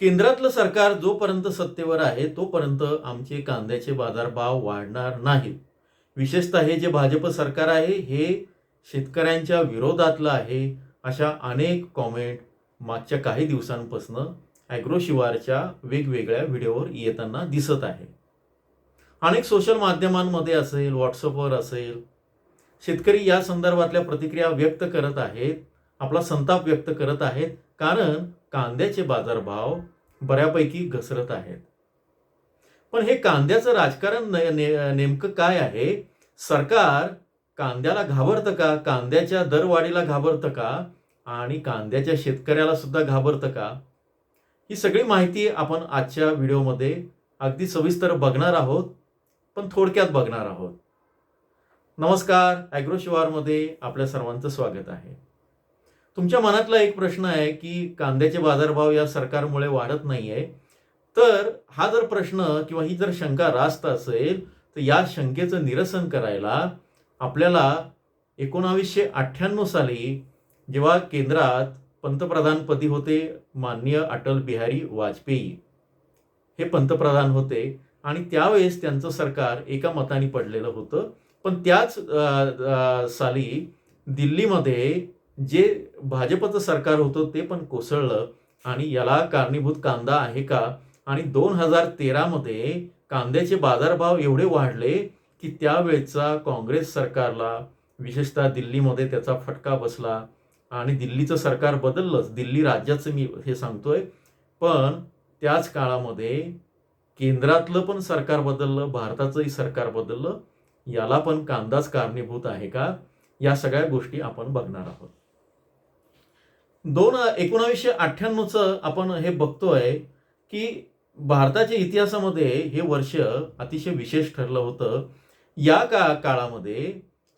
केंद्रातलं सरकार जोपर्यंत सत्तेवर आहे तोपर्यंत आमचे कांद्याचे बाजारभाव वाढणार नाहीत. विशेषतः हे जे भाजप सरकार आहे हे शेतकऱ्यांच्या विरोधातलं आहे अशा अनेक कॉमेंट मागच्या काही दिवसांपासून ॲग्रोशिवारच्या वेगवेगळ्या व्हिडिओवर येताना दिसत आहे. अनेक सोशल माध्यमांमध्ये असेल व्हॉट्सअपवर असेल शेतकरी या संदर्भातल्या प्रतिक्रिया व्यक्त करत आहेत आपला संताप व्यक्त करत आहेत. कारण कांद्याचे बाजारभाव बऱ्यापैकी घसरत आहेत. पण हे कांद्याचं राजकारण ने- ने- नेमकं काय आहे? सरकार कांद्याला घाबरतं का? कांद्याच्या दरवाढीला घाबरतं का? आणि कांद्याच्या शेतकऱ्याला सुद्धा घाबरतं का? ही सगळी माहिती आपण आजच्या व्हिडिओमध्ये अगदी सविस्तर बघणार आहोत पण थोडक्यात बघणार आहोत. नमस्कार ॲग्रोशिवारमध्ये आपल्या सर्वांचं स्वागत आहे. तुमच्या मनातला एक प्रश्न आहे की कांद्याचे बाजारभाव या सरकारमुळे वाढत नाही आहे तर हा जर प्रश्न किंवा ही जर शंका रास्त असेल तर या शंकेचं निरसन करायला आपल्याला एकोणावीसशे अठ्ठ्याण्णव साली जेव्हा केंद्रात पंतप्रधानपदी होते माननीय अटल बिहारी वाजपेयी. हे पंतप्रधान होते आणि त्यावेळेस त्यांचं सरकार एका मताने पडलेलं होतं. पण त्याच साली दिल्लीमध्ये जे भाजपचं सरकार होतं ते पण कोसळलं. आणि याला कारणीभूत कांदा आहे का? आणि दोन हजार तेरामध्ये कांद्याचे बाजारभाव एवढे वाढले की त्यावेळचा काँग्रेस सरकारला विशेषतः दिल्लीमध्ये त्याचा फटका बसला. आणि दिल्लीचं सरकार बदललंच. दिल्ली राज्याचं मी हे सांगतोय. पण त्याच काळामध्ये केंद्रातलं पण सरकार बदललं भारताचंही सरकार बदललं. याला पण कांदाच कारणीभूत आहे का? या सगळ्या गोष्टी आपण बघणार आहोत. दोन एकोणावीसशे अठ्ठ्याण्णवचं आपण हे बघतोय की भारताच्या इतिहासामध्ये हे वर्ष अतिशय विशेष ठरलं होतं. या का काळामध्ये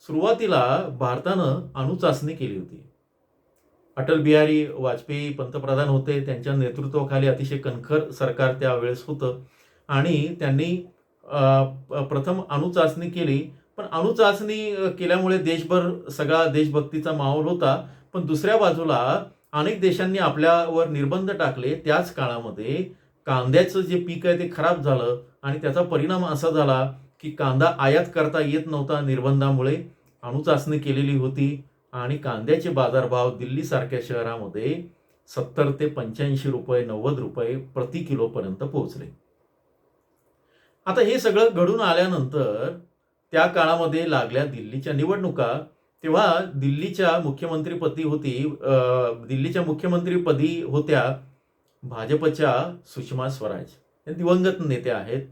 सुरुवातीला भारतानं अणुचाचणी केली होती. अटल बिहारी वाजपेयी पंतप्रधान होते त्यांच्या नेतृत्वाखाली अतिशय कणखर सरकार त्यावेळेस होतं. आणि त्यांनी प्रथम अणुचाचणी केली. पण अणुचाचणी केल्यामुळे देशभर सगळा देशभक्तीचा माहोल होता. पण दुसऱ्या बाजूला अनेक देशांनी आपल्यावर निर्बंध टाकले त्याच काळामध्ये कांद्याचं जे पीक आहे ते खराब झालं आणि त्याचा परिणाम असा झाला की कांदा आयात करता येत नव्हता निर्बंधामुळे. अणुचाचणी केलेली होती आणि कांद्याचे बाजारभाव दिल्लीसारख्या शहरामध्ये सत्तर ते पंच्याऐंशी रुपये नव्वद रुपये प्रति किलोपर्यंत पोहोचले. आता हे सगळं घडून आल्यानंतर त्या काळामध्ये लागल्या दिल्लीच्या निवडणुका तेव्हा दिल्लीच्या मुख्यमंत्रीपदी होती दिल्लीच्या मुख्यमंत्रीपदी होत्या भाजपच्या सुषमा स्वराज. दिवंगत नेत्या आहेत.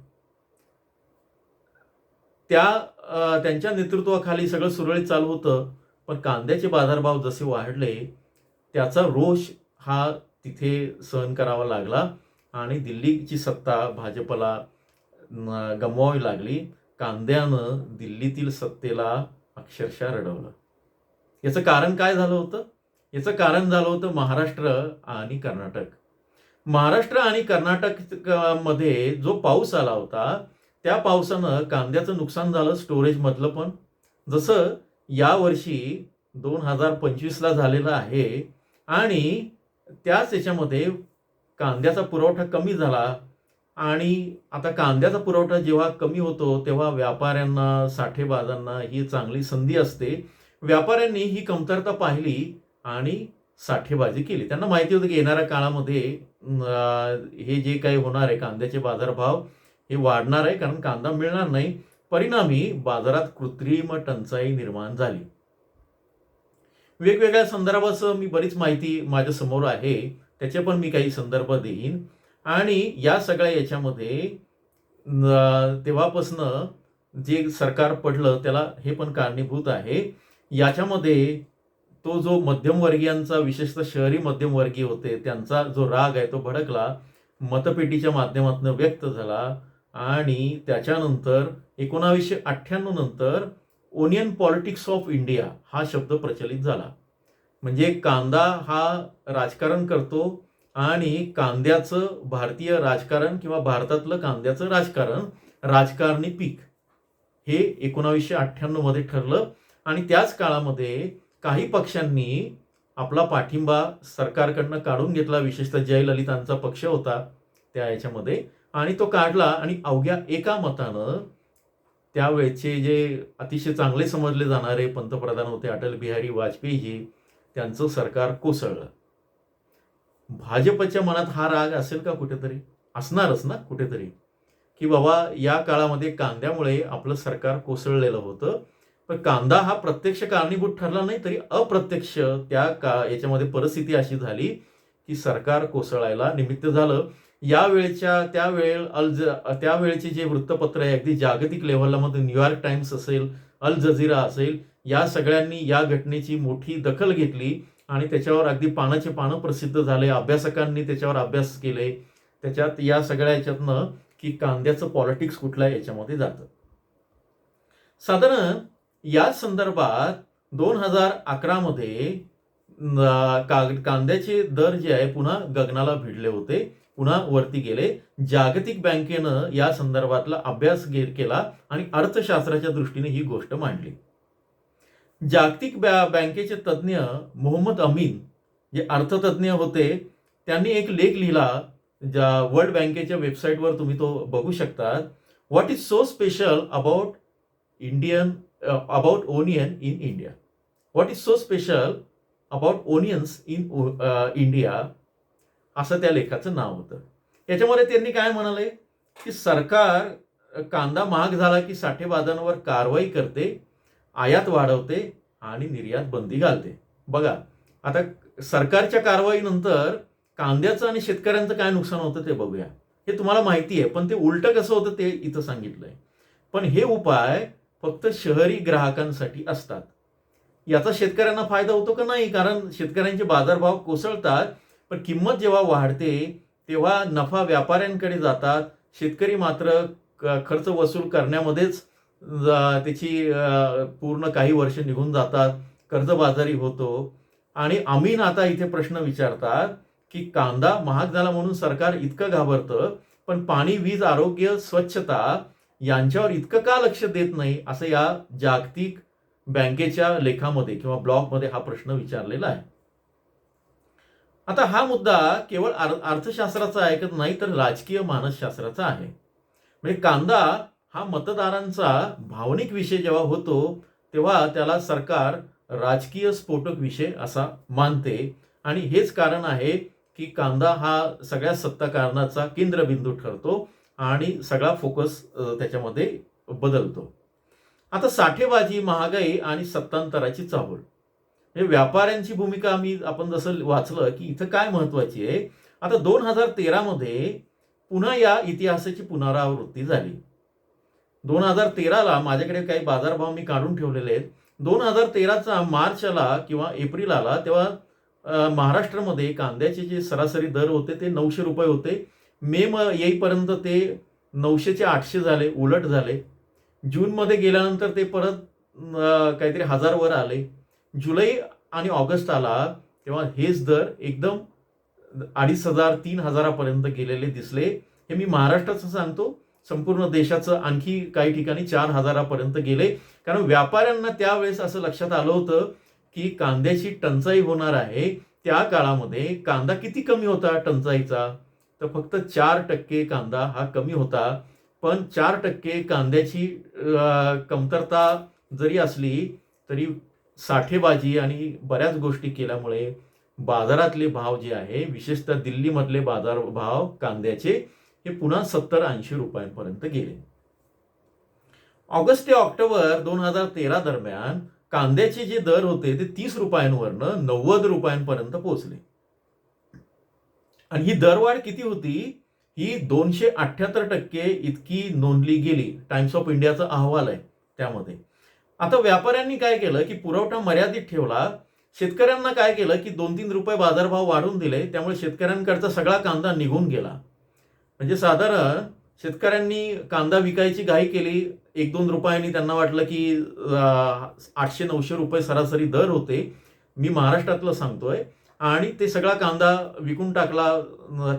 त्या त्यांच्या नेतृत्वाखाली सगळं सुरळीत चालू होतं पण कांद्याचे बाजारभाव जसे वाढले त्याचा रोष हा तिथे सहन करावा लागला आणि दिल्लीची सत्ता भाजपला गमवावी लागली. कांद्यानं दिल्लीतील सत्तेला अक्षरशः रडवलं. याचं कारण काय झालं होतं? याचं कारण झालं होतं महाराष्ट्र आणि कर्नाटक. महाराष्ट्र आणि कर्नाटकमध्ये जो पाऊस आला होता त्या पावसानं कांद्याचं नुकसान झालं स्टोरेजमधलं पण. जसं यावर्षी दोन हजार पंचवीसला झालेलं आहे आणि त्याच याच्यामध्ये कांद्याचा पुरवठा कमी झाला आणि आता कांद्याचा पुरवठा जेव्हा कमी होतो तेव्हा व्यापाऱ्यांना साठेबाजांना ही चांगली संधी असते. व्यापाऱ्यांनी ही कमतरता पाहिली आणि साठेबाजी केली. त्यांना माहिती होतं की येणाऱ्या काळामध्ये हे जे काही होणार आहे कांद्याचे बाजारभाव हे वाढणार आहे कारण कांदा मिळणार नाही. परिणामी बाजारात कृत्रिम टंचाई निर्माण झाली. वेगवेगळ्या संदर्भाचं मी बरीच माहिती माझ्यासमोर आहे. त्याचे पण मी काही संदर्भ देईन. आणि या सगळ्या याच्यामध्ये तेव्हापासनं जे सरकार पडलं त्याला हे पण कारणीभूत आहे. याच्यामध्ये तो जो मध्यमवर्गीयांचा विशेषतः शहरी मध्यमवर्गीय होते त्यांचा जो राग आहे तो भडकला मतपेटीच्या माध्यमातून व्यक्त झाला आणि त्याच्यानंतर एकोणावीसशे अठ्ठ्याण्णव नंतर ओनियन पॉलिटिक्स ऑफ इंडिया हा शब्द प्रचलित झाला. म्हणजे कांदा हा राजकारण करतो आणि कांद्याचं भारतीय राजकारण किंवा भारतातलं कांद्याचं राजकारण राजकारणी पीक हे एकोणावीसशे अठ्ठ्याण्णवमध्ये ठरलं. आणि त्याच काळामध्ये काही पक्षांनी आपला पाठिंबा सरकारकडनं काढून घेतला. विशेषतः जयललितांचा पक्ष होता त्या याच्यामध्ये. आणि तो काढला आणि अवघ्या एका मतानं त्यावेळेचे जे अतिशय चांगले समजले जाणारे पंतप्रधान होते अटल बिहारी वाजपेयीजी त्यांचं सरकार कोसळलं. भाजपच्या मनात हा राग असेल का कुठेतरी? असणारच ना कुठेतरी? की बाबा या काळामध्ये कांद्यामुळे आपलं सरकार कोसळलेलं होतं. पण कांदा हा प्रत्यक्ष कारणीभूत ठरला नाही तरी अप्रत्यक्ष त्या का याच्यामध्ये परिस्थिती अशी झाली की सरकार कोसळायला निमित्त झालं. यावेळेच्या त्यावेळे अल ज त्यावेळेचे जे वृत्तपत्र आहे अगदी जागतिक लेव्हलला मध्ये न्यूयॉर्क टाइम्स असेल अल जझीरा असेल या सगळ्यांनी या घटनेची मोठी दखल घेतली आणि त्याच्यावर अगदी पानाचे पानं प्रसिद्ध झाले. अभ्यासकांनी त्याच्यावर अभ्यास केले. त्याच्यात या सगळ्या याच्यातनं की कांद्याचं पॉलिटिक्स कुठल्या याच्यामध्ये जातं. साधारण या संदर्भात दोन हजार अकरामध्ये कांद्याचे दर जे आहे पुन्हा गगनाला भिडले होते पुन्हा वरती गेले. जागतिक बँकेनं या संदर्भातला अभ्यास केला आणि अर्थशास्त्राच्या दृष्टीने ही गोष्ट मांडली. जागतिक बॅ बँकेचे तज्ज्ञ मोहम्मद अमीन जे अर्थतज्ज्ञ होते त्यांनी एक लेख लिहिला ज्या वर्ल्ड बँकेच्या वेबसाईटवर तुम्ही तो बघू शकता what is so special about Indian about onion in India is is so special about onions in India असं त्या लेखाचं नाव होतं. याच्यामध्ये त्यांनी काय म्हणाले? की सरकार कांदा महाग झाला की साठेबाजांवर कारवाई करते आयात वाढवते आणि निर्यात बंदी घालते. बघा आता सरकारच्या कारवाईनंतर कांद्याचं आणि शेतकऱ्यांचं काय नुकसान होतं ते बघूया. हे तुम्हाला माहिती आहे पण ते उलटं कसं होतं ते इथं सांगितलंय. पण हे उपाय फक्त शहरी ग्राहकांसाठी असतात. याचा शेतकऱ्यांना फायदा होतो का नाही? कारण शेतकऱ्यांचे बाजारभाव कोसळतात पण किंमत जेव्हा वाढते तेव्हा नफा व्यापाऱ्यांकडे जातात. शेतकरी मात्र खर्च वसूल करण्यामध्येच त्याची पूर्ण काही वर्ष निघून जातात कर्जबाजारी होतो. आणि अमीन आता इथे प्रश्न विचारतात की कांदा महाग झाला म्हणून सरकार इतकं घाबरतं पण पाणी वीज आरोग्य स्वच्छता यांच्यावर इतकं का लक्ष देत नाही असं या जागतिक बँकेच्या लेखामध्ये किंवा ब्लॉगमध्ये हा प्रश्न विचारलेला आहे. आता हा मुद्दा केवळ अर्थशास्त्राचा ऐकत नाही तर राजकीय मानसशास्त्राचा आहे. म्हणजे कांदा हा मतदारांचा भावनिक विषय जेव्हा होतो तेव्हा त्याला सरकार राजकीय स्फोटक विषय असा मानते. आणि हेच कारण आहे की कांदा हा सगळ्या सत्ताकारणाचा केंद्रबिंदू ठरतो. आणि सगळा फोकस त्याच्यामध्ये बदलतो. आता साठेबाजी महागाई आणि सत्तांतराची चाहूल हे म्हणजे व्यापाऱ्यांची भूमिका आम्ही आपण जसं वाचलं की इथं काय महत्वाची आहे? आता दोन हजार तेरामध्ये पुन्हा या इतिहासाची पुनरावृत्ती झाली. दोन हजार तेराला माझ्याकडे काही बाजारभाव मी काढून ठेवलेले आहेत. दोन हजार तेराचा मार्चला किंवा एप्रिल आला तेव्हा महाराष्ट्रामध्ये कांद्याचे जे सरासरी दर होते ते नऊशे रुपये होते. मे म येईपर्यंत ते नऊशेचे आठशे झाले उलट झाले. जूनमध्ये गेल्यानंतर ते परत काहीतरी हजारवर आले. जुलै आणि ऑगस्ट आला तेव्हा हेच दर एकदम अडीच हजार तीन हजारापर्यंत गेलेले दिसले. हे मी महाराष्ट्राचं सांगतो. संपूर्ण देशाचं आणखी काही ठिकाणी चार हजारापर्यंत गेले. कारण व्यापाऱ्यांना त्यावेळेस असं लक्षात आलं होतं की कांद्याची टंचाई होणार आहे. त्या काळामध्ये कांदा किती कमी होता टंचाईचा? तर फक्त चार टक्के कांदा हा कमी होता. पण चार टक्के कांद्याची कमतरता जरी असली तरी साठेबाजी आणि बऱ्याच गोष्टी केल्यामुळे बाजारातले भाव जे आहे विशेषतः दिल्लीमधले बाजार भाव कांद्याचे हे पुन्हा सत्तर ऐंशी रुपयांपर्यंत गेले. ऑगस्ट ते ऑक्टोबर दोन हजार तेरा दरम्यान कांद्याचे जे दर होते ते तीस रुपयांवरनं नव्वद रुपयांपर्यंत पोहोचले. आणि ही दरवाढ किती होती? ही दोनशे अठ्याहत्तर टक्के इतकी नोंदली गेली. टाइम्स ऑफ इंडियाचा अहवाल आहे त्यामध्ये. आता व्यापाऱ्यांनी काय केलं की पुरवठा मर्यादित ठेवला. शेतकऱ्यांना काय केलं की दोन तीन रुपये बाजारभाव वाढून दिले. त्यामुळे शेतकऱ्यांकडचा सगळा कांदा निघून गेला. म्हणजे साधारण शेतकऱ्यांनी कांदा विकायची घाई केली. एक दोन रुपयांनी त्यांना वाटलं की आठशे नऊशे रुपये सरासरी दर होते. मी महाराष्ट्रातलं सांगतोय. आणि ते सगळा कांदा विकून टाकला.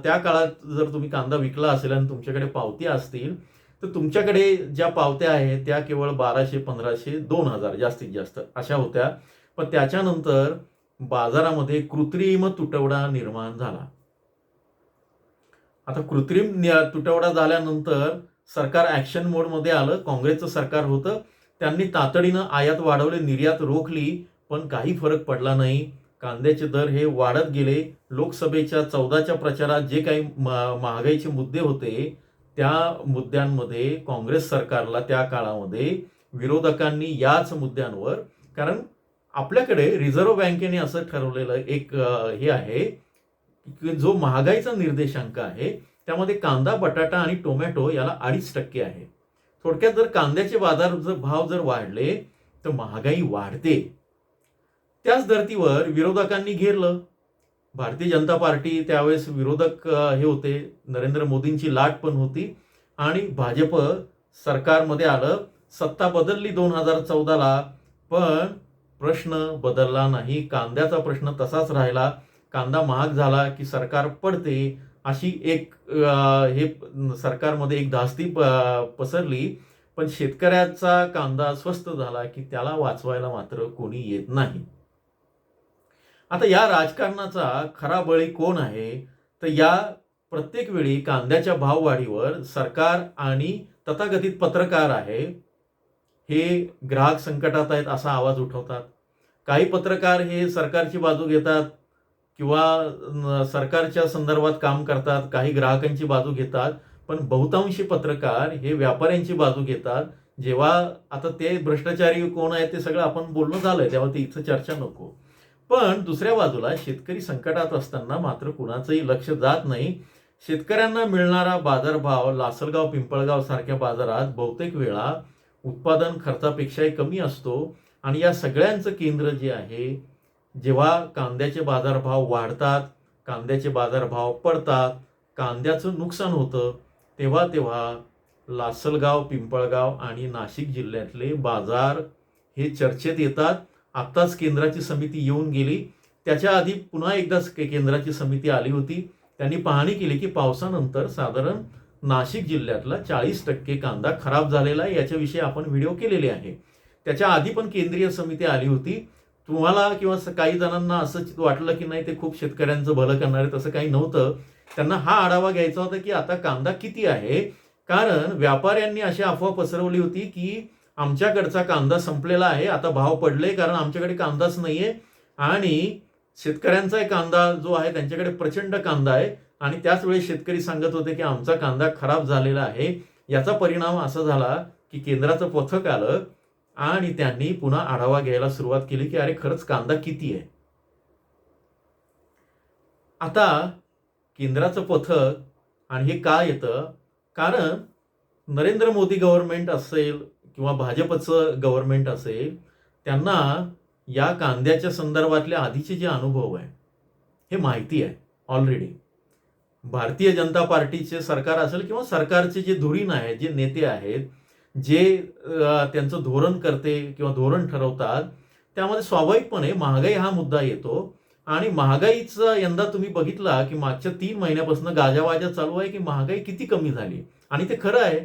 त्या काळात जर तुम्ही कांदा विकला असेल आणि तुमच्याकडे पावत्या असतील तर तुमच्याकडे ज्या पावत्या आहेत त्या केवळ बाराशे पंधराशे दोन हजार जास्तीत जास्त अशा होत्या. पण त्याच्यानंतर बाजारामध्ये कृत्रिम तुटवडा निर्माण झाला. आता कृत्रिम तुटवडा झाल्यानंतर सरकार ऍक्शन मोडमध्ये आलं. काँग्रेसचं सरकार होतं. त्यांनी तातडीनं आयात वाढवले निर्यात रोखली पण काही फरक पडला नाही. कांद्याचे दर हे वाढत गेले. लोकसभेच्या चौदाच्या प्रचारात जे काही म- महागाईचे मुद्दे होते त्या मुद्द्यांमध्ये काँग्रेस सरकारला त्या काळामध्ये विरोधकांनी याच मुद्द्यांवर कारण आपल्याकडे रिझर्व्ह बँकेने असं ठरवलेलं एक हे आहे की जो महागाईचा निर्देशांक आहे त्यामध्ये कांदा बटाटा आणि टोमॅटो याला अडीच टक्के आहे. थोडक्यात जर कांद्याचे बाजार जर भाव जर वाढले तर महागाई वाढते. त्याच धर्तीवर विरोधकांनी घेरलं. भारतीय जनता पार्टी त्यावेळेस विरोधक हे होते. नरेंद्र मोदींची लाट पण होती. आणि भाजप सरकारमध्ये आलं. सत्ता बदलली दोन हजार चौदाला पण प्रश्न बदलला नाही. कांद्याचा प्रश्न तसाच राहिला. कांदा महाग झाला की सरकार पडते अशी एक हे सरकारमध्ये एक धास्ती प- पसरली. पण शेतकऱ्याचा कांदा स्वस्त झाला की त्याला वाचवायला मात्र कोणी येत नाही. आता या राजकारणाचा खरा बळी कोण आहे? तर या प्रत्येक वेळी कांद्याच्या भाववाढीवर सरकार आणि तथाकथित पत्रकार आहे. हे ग्राहक संकटात आहेत असा आवाज उठवतात. काही पत्रकार हे सरकारची बाजू घेतात किंवा सरकारच्या संदर्भात काम करतात काही ग्राहकांची बाजू घेतात पण बहुतांशी पत्रकार हे व्यापाऱ्यांची बाजू घेतात. जेव्हा आता ते भ्रष्टाचारी कोण आहे ते सगळं आपण बोलणं झालंय तेव्हा ती इथं चर्चा नको. पण दुसऱ्या बाजूला शेतकरी संकटात असताना मात्र कुणाचंही लक्ष जात नाही. शेतकऱ्यांना मिळणारा बाजारभाव लासलगाव पिंपळगाव सारख्या बाजारात बहुतेक वेळा उत्पादन खर्चापेक्षाही कमी असतो. आणि या सगळ्यांचं केंद्र जे आहे जेव्हा कांद्याचे बाजारभाव वाढतात कांद्याचे बाजारभाव पडतात कांद्याचं नुकसान होतं तेव्हा तेव्हा लासलगाव पिंपळगाव आणि नाशिक जिल्ह्यातले बाजार हे चर्चेत येतात. आत्ताच केंद्राची समिती येऊन गेली. त्याच्या आधी पुन्हा एकदा के- केंद्राची समिती आली होती. त्यांनी पाहणी केली की पावसानंतर साधारण नाशिक जिल्ह्यातला चाळीस टक्के कांदा खराब झालेला आहे. याच्याविषयी आपण व्हिडिओ केलेले आहे. त्याच्या आधी पण केंद्रीय समिती आली होती. तुम्हाला किंवा काही जणांना असं वाटलं की नाही ते खूप शेतकऱ्यांचं भलं करणार आहे तसं काही नव्हतं. त्यांना हा आढावा घ्यायचा होता की आता कांदा किती आहे? कारण व्यापाऱ्यांनी अशी अफवा पसरवली होती की आमच्याकडचा कांदा संपलेला आहे. आता भाव पडले कारण आमच्याकडे कांदाच नाही आहे आणि शेतकऱ्यांचा कांदा जो आहे त्यांच्याकडे प्रचंड कांदा आहे. आणि त्याच वेळी शेतकरी सांगत होते की आमचा कांदा खराब झालेला आहे. याचा परिणाम असा झाला की केंद्राचं पथक आलं आणि त्यांनी पुन्हा आढावा घ्यायला सुरुवात केली की अरे खरंच कांदा किती आहे? आता केंद्राचं पथक आणि हे का येतं? कारण नरेंद्र मोदी गव्हर्नमेंट असेल किंवा भाजपचं गव्हर्नमेंट असेल त्यांना या कांद्याच्या संदर्भातले आधीचे जे अनुभव आहे हे माहिती आहे ऑलरेडी भारतीय जनता पार्टीचे सरकार असेल किंवा सरकारचे जे धुरीण आहेत जे नेते आहेत जे त्यांचं धोरण करते किंवा धोरण ठरवतात त्यामध्ये स्वाभाविकपणे महागाई हा मुद्दा येतो. आणि महागाईचा यंदा तुम्ही बघितला की मागच्या तीन महिन्यापासून गाजावाजा चालू आहे की महागाई किती कमी झाली? आणि ते खरं आहे.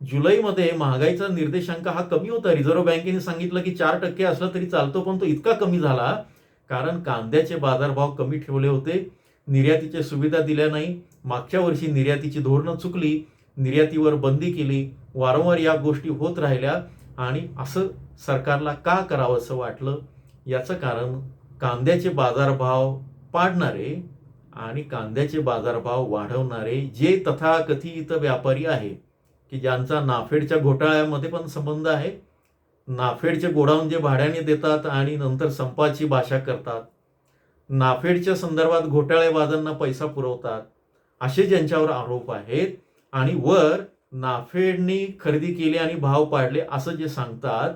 जुलैमध्ये महागाईचा निर्देशांक हा कमी होता. रिझर्व्ह बँकेने सांगितलं की चार टक्के असला तरी चालतो पण तो इतका कमी झाला कारण कांद्याचे बाजारभाव कमी ठेवले होते. निर्यातीच्या सुविधा दिल्या नाही. मागच्या वर्षी निर्यातीची धोरणं चुकली. निर्यातीवर बंदी केली. वारंवार या गोष्टी होत राहिल्या. आणि असं सरकारला का करावं असं वाटलं? याचं कारण कांद्याचे बाजारभाव पाडणारे आणि कांद्याचे बाजारभाव वाढवणारे जे तथाकथित व्यापारी आहे की ज्यांचा नाफेडच्या घोटाळ्यामध्ये पण संबंध आहे. नाफेडचे गोडाऊन जे भाड्याने देतात आणि नंतर संपाची भाषा करतात. नाफेडच्या संदर्भात घोटाळेबाजांना पैसा पुरवतात. असे ज्यांच्यावर आरोप आहेत आणि वर नाफेडनी खरेदी केली आणि भाव पाडले असं जे सांगतात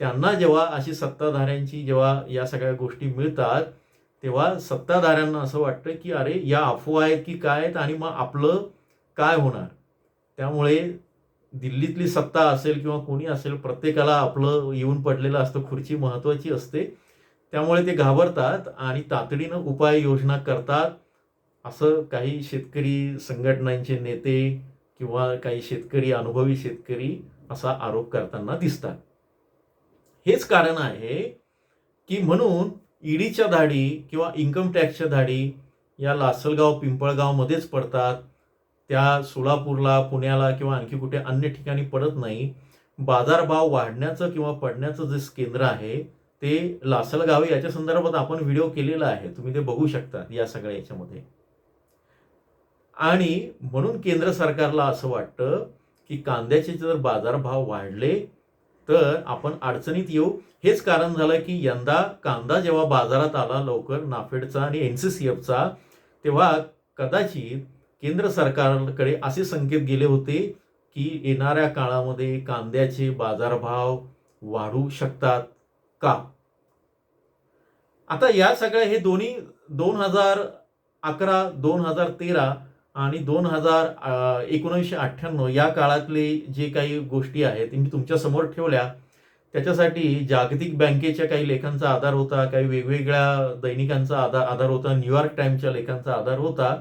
त्यांना जेव्हा अशी सत्ताधाऱ्यांची जेव्हा या सगळ्या गोष्टी मिळतात तेव्हा सत्ताधाऱ्यांना असं वाटतं की अरे या अफवा आहेत की काय आहेत आणि मग आपलं काय होणार? त्यामुळे दिल्लीतली सत्ता असेल किंवा कोणी असेल प्रत्येकाला आपलं येऊन पडलेलं असतं खुर्ची महत्त्वाची असते. त्यामुळे ते घाबरतात आणि तातडीनं उपाययोजना करतात. असं काही शेतकरी संघटनांचे नेते किंवा काही शेतकरी अनुभवी शेतकरी असा आरोप करताना दिसतात. हेच कारण आहे की म्हणून ईडीच्या धाडी किंवा इन्कम टॅक्सच्या धाडी या लासलगाव पिंपळगावमध्येच पडतात. त्या सोलापूरला पुण्याला किंवा आणखी कुठे अन्य ठिकाणी पडत नाही. बाजारभाव वाढण्याचं किंवा पडण्याचं जे केंद्र आहे ते लासलगाव याच्या संदर्भात आपण व्हिडिओ केलेला आहे. तुम्ही ते बघू शकता या सगळ्या याच्यामध्ये. आणि म्हणून केंद्र सरकारला असं वाटतं की कांद्याचे जर बाजारभाव वाढले तर आपण अडचणीत येऊ. हेच कारण झालं की यंदा कांदा जेव्हा बाजारात आला लवकर नाफेडचा आणि एन सी सी एफचा तेव्हा कदाचित केंद्र सरकारकडे असे संकेत गेले होते की येणाऱ्या काळामध्ये कांद्याचे बाजारभाव वाढू शकतात का? आता या सगळ्या हे दोन्ही दोन हजार अकरा दोन हजार तेरा आणि दोन हजार एकोणीसशे अठ्ठ्याण्णव या काळातले जे काही गोष्टी आहेत मी तुमच्यासमोर ठेवल्या. त्याच्यासाठी जागतिक बँकेच्या काही लेखांचा आधार होता काही वेगवेगळ्या दैनिकांचा आधार आधार होता न्यूयॉर्क टाइमच्या लेखांचा आधार होता.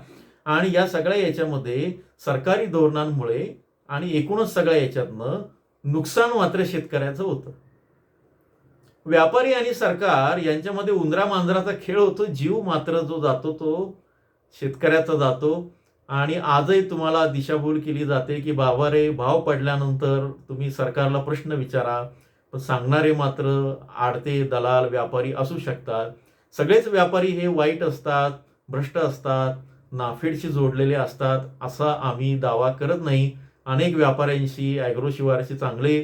आणि या सगळ्या याच्यामध्ये सरकारी धोरणांमुळे आणि एकूणच सगळ्या याच्यातनं नुकसान मात्र शेतकऱ्याचं होतं. व्यापारी आणि सरकार यांच्यामध्ये उंदरा मांजराचा खेळ होतो जीव मात्र जो जातो तो शेतकऱ्याचा जातो. आणि आजही तुम्हाला दिशाभूल केली जाते की बाबा रे भाव पडल्यानंतर तुम्ही सरकारला प्रश्न विचारा. पण सांगणारे मात्र आडते दलाल व्यापारी असू शकतात. सगळेच व्यापारी हे वाईट असतात भ्रष्ट असतात. नाफेडशी जोडलेले असतात असा आम्ही दावा करत नाही. अनेक व्यापाऱ्यांशी ॲग्रो शिवारशी चांगले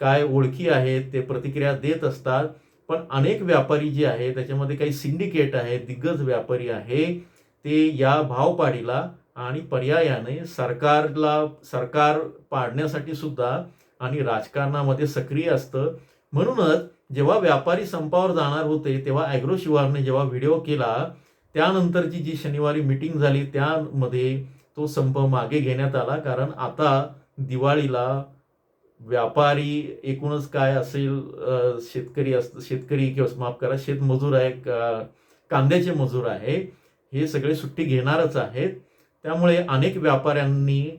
काय ओळखी आहेत ते प्रतिक्रिया देत असतात. पण अनेक व्यापारी जे आहे त्याच्यामध्ये काही सिंडिकेट आहे दिग्गज व्यापारी आहे ते या भावपाडीला आणि पर्यायाने सरकारला सरकार पाडण्यासाठी सुद्धा आणि राजकारणामध्ये सक्रिय असतं. म्हणूनच जेव्हा व्यापारी संपावर जाणार होते तेव्हा ॲग्रो शिवारने जेव्हा व्हिडिओ केला त्यानंतरची जी शनिवारी मिटिंग झाली त्यामध्ये तो संप मागे घेण्यात आला. कारण आता दिवाळीला व्यापारी एकूणच काय असेल शेतकरी अस शेतकरी किंवा माफ करा शेतमजूर आहे का- कांद्याचे मजूर आहे हे सगळे सुट्टी घेणारच आहेत. त्यामुळे अनेक व्यापाऱ्यांनी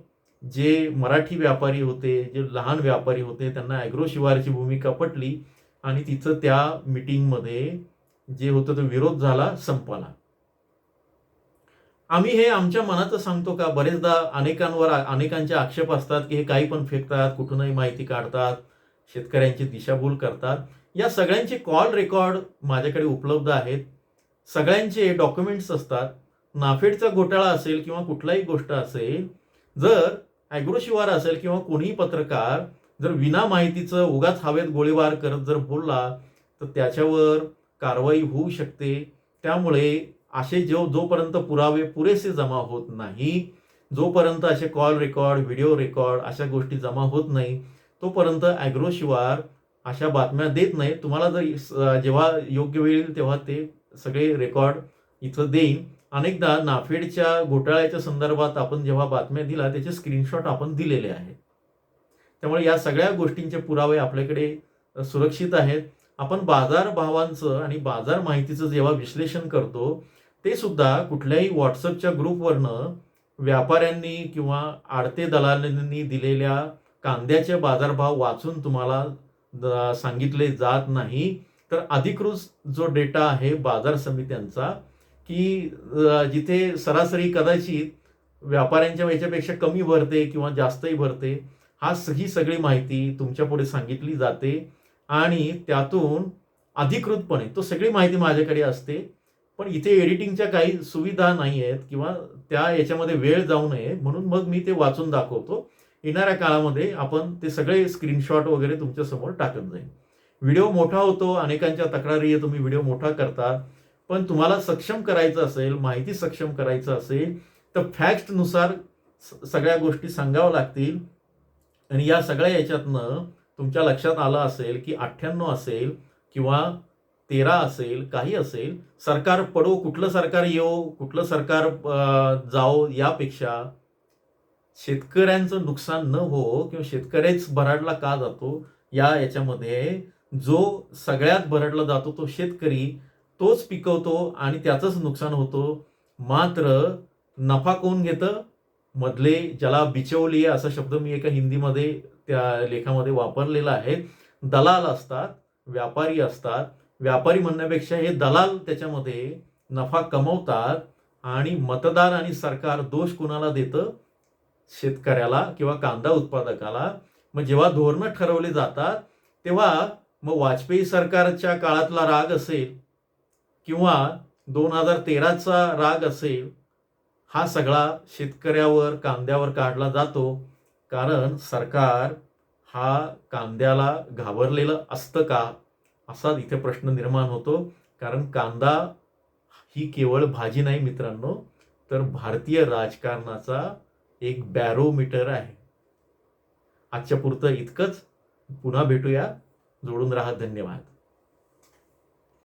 जे मराठी व्यापारी होते जे लहान व्यापारी होते त्यांना ॲग्रो शिवारची भूमिका पटली आणि तिथं त्या मिटिंगमध्ये जे होतं तो विरोध झाला संपाला. आम्ही हे आमच्या मनाचं सांगतो का बरेचदा अनेकांवर अनेकांचे आक्षेप असतात की हे काही पण फेकतात कुठूनही माहिती काढतात शेतकऱ्यांची दिशाभूल करतात. या सगळ्यांचे कॉल रेकॉर्ड माझ्याकडे उपलब्ध आहेत. सगळ्यांचे डॉक्युमेंट्स असतात. नाफेडचा घोटाळा असेल किंवा कुठलाही गोष्ट असेल जर ॲग्रो शिवार असेल किंवा कोणीही पत्रकार जर विना माहितीचं उगाच हवेत गोळीबार करत जर बोलला तर त्याच्यावर कारवाई होऊ शकते. त्यामुळे असे जो जोपर्यंत पुरावे पुरेसे जमा होत नाही जोपर्यंत असे कॉल रेकॉर्ड व्हिडिओ रेकॉर्ड अशा गोष्टी जमा होत नाही तोपर्यंत ॲग्रो शिवार अशा बातम्या देत नाही. तुम्हाला जर जेव्हा योग्य वेळ येईल तेव्हा ते सगळे रेकॉर्ड इथं देईन. अनेकदा नाफेडच्या घोटाळ्याच्या संदर्भात आपण जेव्हा बातम्या दिला त्याचे स्क्रीनशॉट आपण दिलेले आहेत. त्यामुळे या सगळ्या गोष्टींचे पुरावे आपल्याकडे सुरक्षित आहेत. आपण बाजार भावांचं आणि बाजार माहितीचं जेव्हा विश्लेषण करतो ते सुद्धा कुठल्याही व्हॉट्सअपच्या ग्रुपवरनं व्यापाऱ्यांनी किंवा आडते दलालांनी दिलेल्या कांद्याचे बाजारभाव वाचून तुम्हाला सांगितले जात नाही. तर अधिकृत जो डेटा आहे बाजार समित्यांचा की जिथे सरासरी कदाचित व्यापाऱ्यांच्या याच्यापेक्षा कमी भरते किंवा जास्तही भरते हा ही सगळी माहिती तुमच्यापुढे सांगितली जाते. आणि त्यातून अधिकृतपणे तो सगळी माहिती माझ्याकडे असते. पण इथे एडिटिंगच्या काही सुविधा नाही आहेत किंवा त्या याच्यामध्ये वेळ जाऊ नये म्हणून मग मी ते वाचून दाखवतो. येणाऱ्या काळामध्ये आपण ते सगळे स्क्रीनशॉट वगैरे तुमच्यासमोर टाकत जाईल. व्हिडिओ मोठा होतो अनेकांच्या तक्रारी आहे तुम्ही व्हिडिओ मोठा करता. पण तुम्हाला सक्षम करायचं असेल माहिती सक्षम करायचं असेल तर फॅक्टनुसार सगळ्या गोष्टी सांगाव्या लागतील. आणि या सगळ्या याच्यातनं तुमच्या लक्षात आलं असेल की अठ्ठ्याण्णव असेल किंवा तेरा असेल काही असेल सरकार पडो कुठलं सरकार येऊ कुठलं सरकार जाओ यापेक्षा शेतकऱ्यांचं नुकसान न हो किंवा शेतकऱ्याच भराडला का जातो या याच्यामध्ये जो सगळ्यात भरडला जातो तो शेतकरी तोच पिकवतो आणि त्याचंच नुकसान होतो. मात्र नफा कोण घेतं? मधले ज्याला बिचवली असा शब्द मी एका हिंदीमध्ये त्या लेखामध्ये वापरलेला आहे. दलाल असतात व्यापारी असतात व्यापारी म्हणण्यापेक्षा हे दलाल त्याच्यामध्ये नफा कमवतात आणि मतदार आणि सरकार दोष कुणाला देतं? शेतकऱ्याला किंवा कांदा उत्पादकाला. मग जेव्हा धोरणं ठरवली जातात तेव्हा मग वाजपेयी सरकारच्या काळातला राग असेल किंवा दोन हजार तेराचा राग असेल हा सगळा शेतकऱ्यावर कांद्यावर काढला जातो. कारण सरकार हा कांद्याला घाबरलेलं असतं का? असा इथे प्रश्न निर्माण होतो. कारण कांदा ही केवळ भाजी नाही मित्रांनो तर भारतीय राजकारणाचा एक बॅरोमीटर आहे. आजच्या पुरतं इतकंच. पुन्हा भेटूया. जोडून राहा. धन्यवाद.